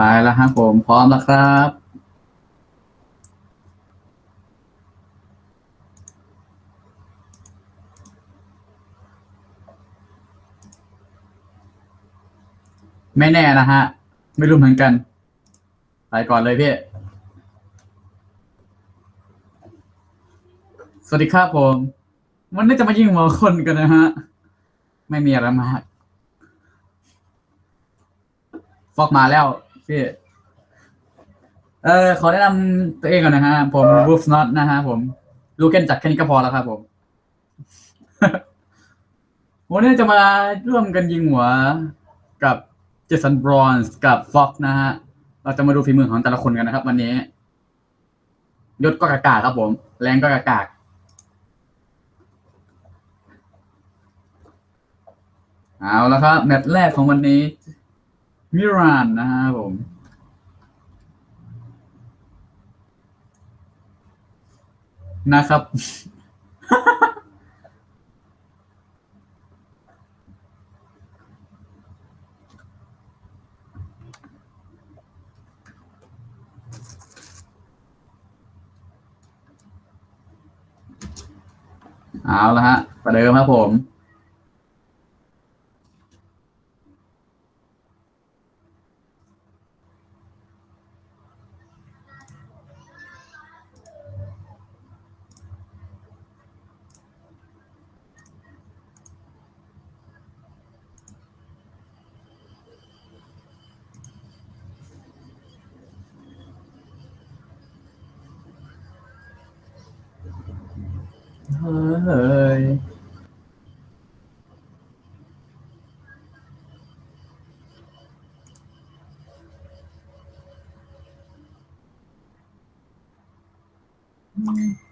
ไปแล้วครับผมพร้อมแล้วครับ ไม่แน่นะฮะ ไม่รู้เหมือนกัน ไปก่อนเลยพี่ สวัสดีครับผม วันนี้จะมายิงหัวคนกันนะฮะ ไม่มีอะไรมากฟอกมาแล้ว พี่เออขอแนะนำตัวเองก่อนนะฮะผม Wolf Not นะฮะผมรู้กันจากแค่นี้ก็พอแล้วครับผมวันนี้จะมาร่วมกันยิงหัวกับเจสันบรอนส์กับฟ็อกนะฮะ เราจะมาดูฝีมือของแต่ละคนกันนะครับ วันนี้ ยศก็กากาครับผม แรงก็กากาเอาแล้วครับแมตช์แรกของวันนี้ มิรานนะฮะผมนะครับ เอาละฮะ ประเดิมครับผม เฮ้ยอ